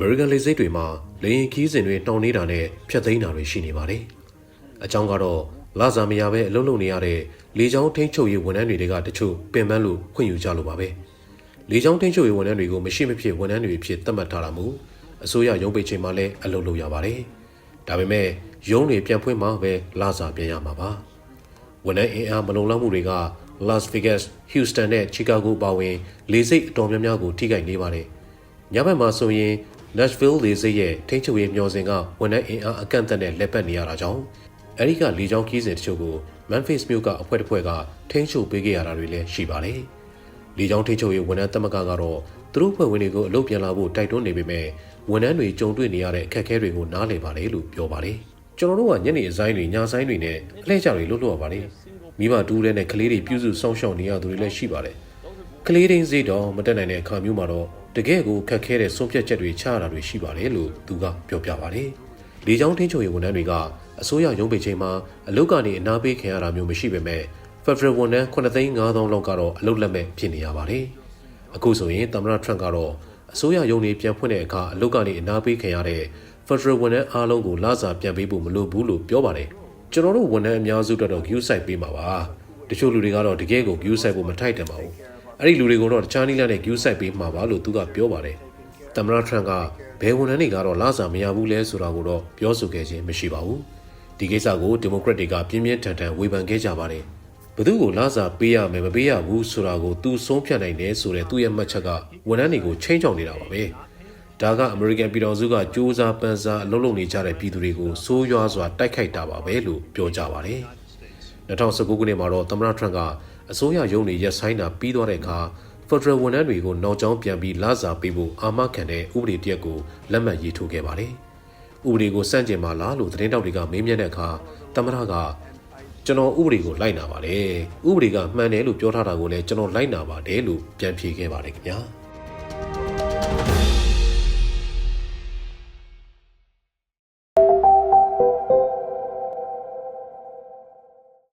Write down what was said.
ရိကန်လေဆိပ်တွေမှာလေယာဉ်ခီးစဉ်တွေနှောင့်နှေးတာနဲ့ဖျက်သိမ်းတာတွေရှိနေပါတယ်။အကြောင်းကတော့လစာမရဘဲအလုပ်လုပ်နေရတဲ့လေကြောင်းထိန်းချုပ်ရေးဝန်ထမ်းတွေကတချို့ပင်ပန်းလို့ခွင့်ယူကြလို့ပါပဲ။လေကြောင်းထိန်းချုပ်ရေးဝန်ထမ်းတွေကိုမရှိမဖြစ်ဝန်ထမ်းတွေဖြစ်သတ်မှတ်ထားတာမို့အစိုးရရုံးပိတ်ချိန်မှာလည်းအလုပ်လုပ်ရပါတယ်။ဒါပေမဲ့ရုံးတွေပြန်ဖွင့်မှပဲလစာပြန်ရမှာပါ။ဝန်ထမ်းအင်အားမလုံလောက်မှုတွေက Las Vegas, Houston နဲ့ Chicago ပါဝင်လေဆိပ်အတော်များများကိုထိခိုက်နေပါတယ်။ညဘက်မှာဆိုရင် Nashville လေဆိပ်ရဲ့ထိန်းချုပ်ရေးမျှော်စင်ကဝန်ထမ်းအင်အားအကန့်အသတ်နဲ့လက်ပတ်နေရတာကြောင့်အဲဒီကလေကြောင်းခီးစဉ်တချို့ကို Memphis မြို့ကအဖွဲ့တစ်ဖွဲ့ကထိန်းချုပ်ပေးခဲ့ရတာတွေလည်းရှိပါတယ်။လေကြောင်းထိန်းချုပ်ရေးဝန်ထမ်းသမဂ္ဂကတော့သူတို့ဖွဲ့ဝင်တွေကိုအလုပ်ပြန်လာဖို့တိုက်တွန်းနေပေမဲ့ဝန်ထမ်းတွေကြုံတွေ့နေရတဲ့အခက်အခဲတွေကိုနားလည်ပါတယ်လို့ပြောပါတယ်။ကျွန်တော်တို့ကညနေအဆိုင်တွေညဆိုင်တွေနဲ့အလှည့်ကျတွေလွတ်လွတ်ရပါတယ်။မိဘတူးတဲ့နဲ့ကလေးတွေပြုစုစောင့်ရှောက်နေရသူတွေလည်းရှိပါတယ်။ကလေးတိုင်းစိတ်တော့မတက်နိုင်တဲ့အခါမျိုးမှာတော့ တကယ်ကိုခက်ခဲတဲ့ဆုံးဖြတ်ချက်တွေချရတာတွေရှိပါတယ်လို့သူကပြောပြပါတယ်။လေကြောင်းထင်းချုံရေးဝန်ထမ်းတွေကအစိုးရရုံးပိတ်ချိန်မှာအလုပ်ကနေအနာပေးခံရတာမျိုးမရှိပေမဲ့ Federal ဝန်ထမ်း9,500လောက်ကတော့အလုပ်လက်မဲ့ဖြစ်နေရပါတယ်။အခုဆိုရင်သမ္မတထရန့်ကတော့အစိုးရရုံးတွေပြန်ဖွင့်တဲ့အခါအလုပ်ကနေအနာပေးခံရတဲ့ Federal ဝန်ထမ်းအားလုံးကိုလစာပြန်ပေးဖို့မလိုဘူးလို့ပြောပါတယ်။ကျွန်တော်တို့ဝန်ထမ်းအများစုအတွက်တော့ view site ပေးမှာပါ။တချို့လူတွေကတော့တကယ်ကို view site ကိုမထိုက်တယ်ပါဘူး။ အဲ့ဒီလူတွေကိုတော့တခြားနည်းလမ်းနဲ့ view site ပေးမှာပါလို့သူကပြောပါတယ်။သမ္မတထရန့်ကဘယ်ဝန်ထမ်းတွေကတော့လစာမရဘူးလဲဆိုတာကိုတော့ပြောဆိုခဲ့ခြင်းမရှိပါဘူး။ဒီကိစ္စကိုဒီမိုကရက်တွေကပြင်းပြင်းထန်ထန်ဝေဖန်ခဲ့ကြပါတယ်။ဘသူကိုလစာပေးရမယ်မပေးရဘူးဆိုတာကိုသူဆုံးဖြတ်နိုင်တယ်ဆိုတဲ့သူ့ရဲ့မှတ်ချက်ကဝန်ထမ်းတွေကိုချိန်ချောင်နေတာပါပဲ။ဒါကအမေရိကန်ပြည်တော်စုကစူးစမ်းပန်းစားအလုပ်လုပ်နေကြတဲ့ပြည်သူတွေကိုစိုးရွားစွာတိုက်ခိုက်တာပါပဲလို့ပြောကြပါတယ်။2019ခုနှစ်မှာတော့သမ္မတထရန့်က အစိုးရရုံးတွေရက်ဆိုင်တာပြီးသွားတဲ့အခါဖက်ဒရယ်ဝန်ထမ်းတွေကိုနောက်ကျောင်းပြန်ပြီးလစာပေးဖို့အာမခံတဲ့ဥပဒေတရက်ကိုလက်မှတ်ရေးထိုးခဲ့ပါတယ်။ဥပဒေကိုစန့်ကျင်ပါလားလို့သတင်းတောက်တွေကမေးမြန်းတဲ့အခါသမ္မတကကျွန်တော်ဥပဒေကိုလိုက်နာပါတယ်။ဥပဒေကမှန်တယ်လို့ပြောထားတာကိုလည်းကျွန်တော်လိုက်နာပါတယ်လို့ပြန်ဖြေခဲ့ပါတယ်ခင်ဗျာ။